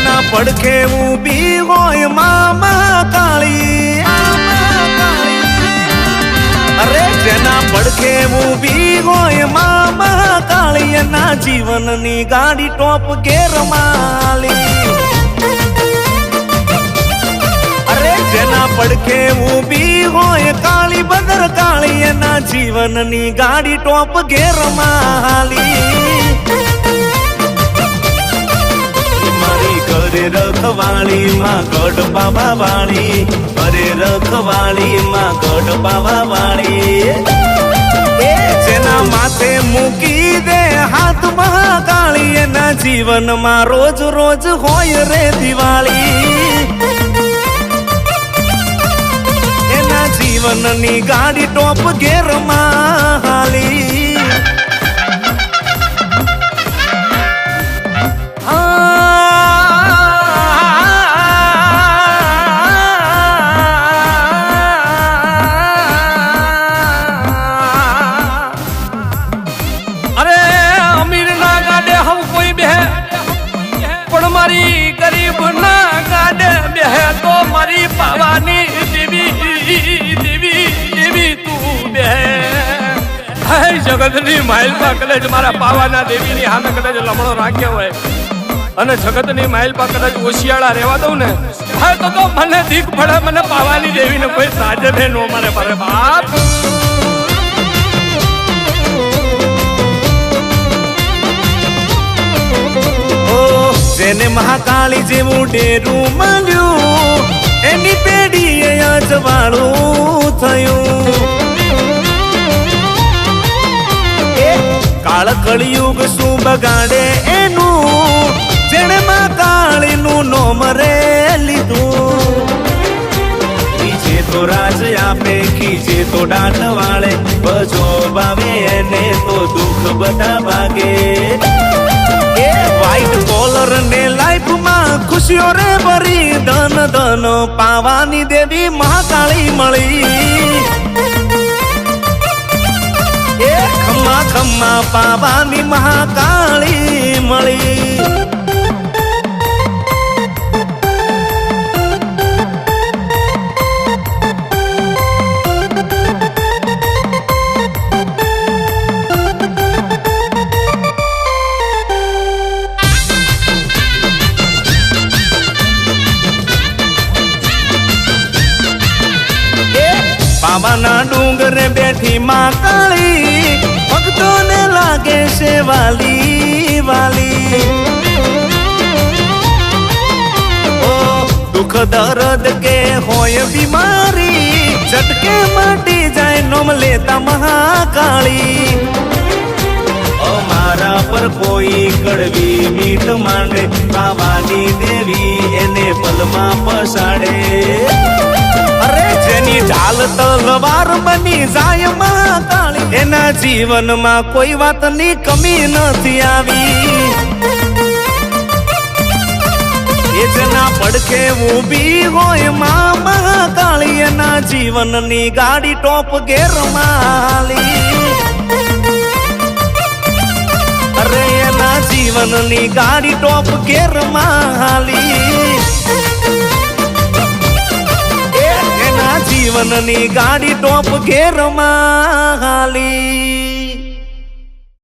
જેના પડખે ઊભી હોય મામા કાળી. અરે જેના પડખે ઊભી હોય મામા કાળી, એના જીવનની ગાડી ટોપ ગેર માલી. અરે જેના પડખે ઊભી હોય કાળી, બદર કાળી, એના જીવનની ગાડી ટોપ ગેર માલી. રખવાળી માં ગઢ બાબા વાળી અરે રખવાળી માં ગઢ બાબા વાળી જેના માથે મૂકી દે હાથ મહાકાળી, એના જીવનમાં રોજ રોજ હોય રે દિવાળી. એના જીવનની ગાડી ટોપ ગેરમાં પણ મારી ગરીબ ના ગાડે બે તો મારી પાવાની દેવી દેવી દેવી તું બે હે જગતની માઇલ પા કદાચ મારા પાવાના દેવીની હામે કદાચ લમણો રાખ્યો હોય અને જગતની માઇલ પા કદાચ ઓશિયાળા રહેવા દઉં ને, હા તો તો મને દીક પડે મને પાવાની દેવીને કોઈ સાજે નો મારે મારે બાપ. જેને મહાકાળી જેવું ડેરું મળ્યું. એની પેઢીએ અજવાળું થયું. કાળ કળિયુગ શું બગાડે એનું, જેણે મહાકાળીનું નોમ રે લીધું. ખીજે તો રાજ આપે, ખીજે તો દાંત વાળે બજો ભાવે એને તો દુઃખ બધા ભાગે. ખુશીઓ રે ભરી ધન ધન, પાવાની દેવી મહાકાળી મળી. એ ખમ્મા ખમ્મા પાવાની મહાકાળી મળી. પાવાના ડુંગરે બેઠી માં કાળી, ભક્તોને લાગે છે વાલી વાલી. ઓ, દુઃખ દર્દ કે હોય બીમારી, ઝટકે મટી જાય નોમ લેતા મહાકાળી. અમારા પર કોઈ કડવી મીઠ માંડે પાવાની દેવી એને પલમાં પસાડે. અરે જેની ઢાલ તલવાર બની જાય મહાકાળી, એના જીવનમાં કોઈ વાતની કમી નથી આવી. એ જેના પડખે ઊભી હોય મા મહાકાળી, એના જીવનની ગાડી ટોપ ગેર માલી. અરે એના જીવનની ગાડી ટોપ ગેર માલી. જીવનની ગાડી ટોપ ઘેરમાં માલી